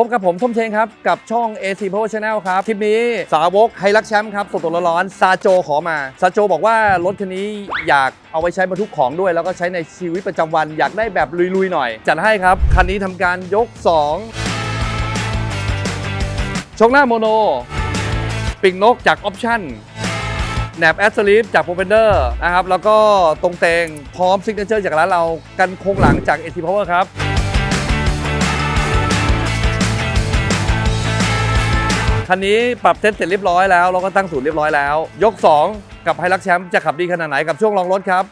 พบกับผมส้มเชงครับ กับช่อง AC Power Channel ครับ คลิปนี้สาวกไฮรักแชมป์ครับสดๆร้อนๆซาโจขอมาซาโจบอกว่ารถคันนี้อยากเอาไว้ใช้บรรทุกของด้วย แล้วก็ใช้ในชีวิตประจำวันอยากได้แบบลุยๆหน่อย จัดให้ครับ คันนี้ทำการยก 2ชกหน้าโมโน ปิ่งนกจากออปชั่นแหนบแอสลิฟจากโปรเฟนเดอร์นะครับแล้วก็ตรงเตงพร้อมซิกเนเจอร์จากร้านเรากันโครงหลังจาก AC Power ครับ คันนี้ปรับเซ็ตเสร็จเรียบร้อยแล้วเราก็ตั้งศูนย์เรียบร้อยแล้ว ยก 2 กับไฮลักแชมป์จะขับดีขนาดไหนกับช่วงลองรถครับ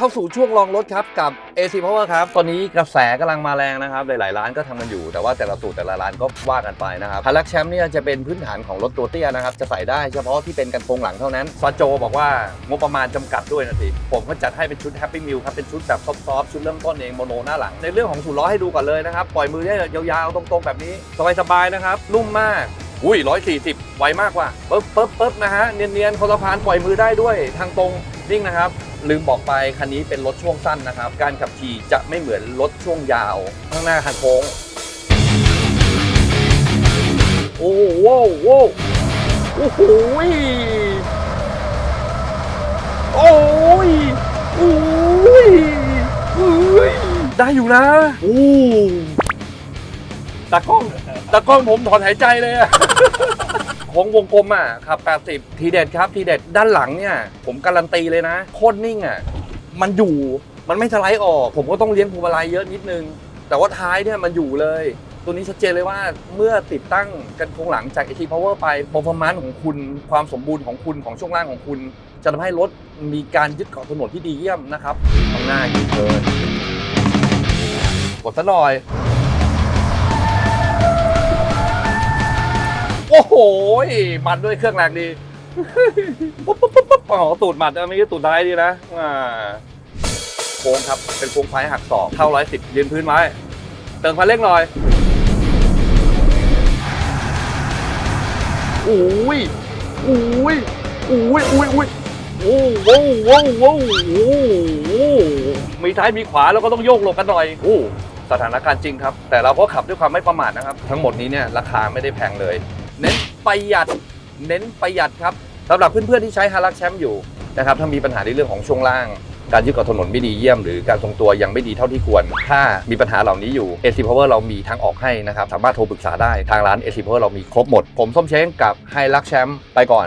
เข้าสู่ช่วงลองรถครับกับ AC Power ครับ ตอนนี้กระแสกำลังมาแรงนะครับ หลายๆ ร้านก็ทำกันอยู่ แต่ว่าแต่ละสูตรแต่ละร้านก็ว่ากันไปนะครับพารักแชมป์เนี่ยจะเป็นพื้นฐานของรถตัวเตี้ยนะครับ จะใส่ได้เฉพาะที่เป็นกันโครงหลังเท่านั้นซาโจบอกว่างบประมาณจำกัดด้วยนะสิ ผมก็จัดให้เป็นชุด Happy Meal ครับ เป็นชุดแบบซอฟต์ๆชุดเริ่มต้นเองโมโนหน้าหลัง ในเรื่องของสูตรล้อให้ดูก่อนเลยนะครับ ปล่อยมือได้ยาวๆ ตรงๆ แบบนี้ สบายๆ นะครับ นุ่มมากอุ้ย140ไวมากกว่าปึ๊บปึ๊บปึ๊บนะฮะ เนียนๆคอสะพานปล่อยมือได้ด้วย ทางตรงนิ่งนะครับ ลืมบอกไปคันนี้เป็นรถช่วงสั้นนะครับ การขับขี่จะไม่เหมือนรถช่วงยาว ข้างหน้าคันโค้ง โอ้โหโว้วโว้วโอ้โหยโอ้ยโอ้ยโอ้ยได้อยู่นะโอ้ตากล้องตากล้องผมถอนหายใจเลยอะโค้ งวงกลมอะขับ 80 ทีเด็ดครับทีเด็ดด้านหลังเนี่ย ผมการันตีเลยนะ โคตรนิ่งอะ มันอยู่มันไม่สไลด์ออก ผมก็ต้องเลี้ยงพวงมาลัยเยอะนิดนึง แต่ว่าท้ายเนี่ยมันอยู่เลย ตัวนี้ชัดเจนเลยว่าเมื่อติดตั้งกันโครงหลังจาก AT Power ไป performance ของคุณความสมบูรณ์ของคุณของช่วงล่างของคุณ จะทำให้รถมีการยึดเกาะถนนที่ดีเยี่ยมนะครับข้างหน้าอยู่เกินกดซะหน่อย อ้โหมันด้วยเครื่องแรงดีปุ๊บปุ๊บปุ๊บปุ๊บอ๋อตูดหมัดนะไม่ใช่ตูดท้ายดีนะอ่าโค้งครับ เป็นโค้งไฟหักศอกเข้าร้อยสิบยืนพื้นไว้ เติมคันเร่งหน่อยโอ้ยโอ้ยโอ้ยโอ้ยโอ้ยโอ้โหโอ้โหโอ้โหมีท้ายมีขวาแล้วก็ต้องโยกหลบกันหน่อยโอ้สถานการณ์จริงครับ แต่เราก็ขับด้วยความไม่ประมาทนะครับ ทั้งหมดนี้เนี่ยราคาไม่ได้แพงเลย เน้นประหยัด เน้นประหยัดครับสำหรับเพื่อนๆที่ใช้ฮารักแชมป์อยู่นะครับถ้ามีปัญหาในเรื่องของช่วงล่าง การยึดเกาะถนนไม่ดีเยี่ยม หรือการทรงตัวยังไม่ดีเท่าที่ควร ถ้ามีปัญหาเหล่านี้อยู่ AC Power เรามีทางออกให้นะครับ สามารถโทรปรึกษาได้ทางร้าน AC Power เรามีครบหมด ผมส้มเช้งกับไฮรักแชมป์ไปก่อน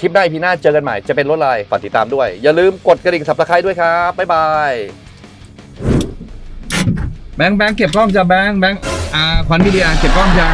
คลิปหน้าพีหน้าเจอกันใหม่จะเป็นรถอะไรฝากติดตามด้วย อย่าลืมกดกระดิ่งสับสไครด้วยครับบ๊ายบายแบงค์แบงค์เก็บกล้องจ้าแบงค์แบงค์อ่าควันวิดีอาเก็บกล้องจ้า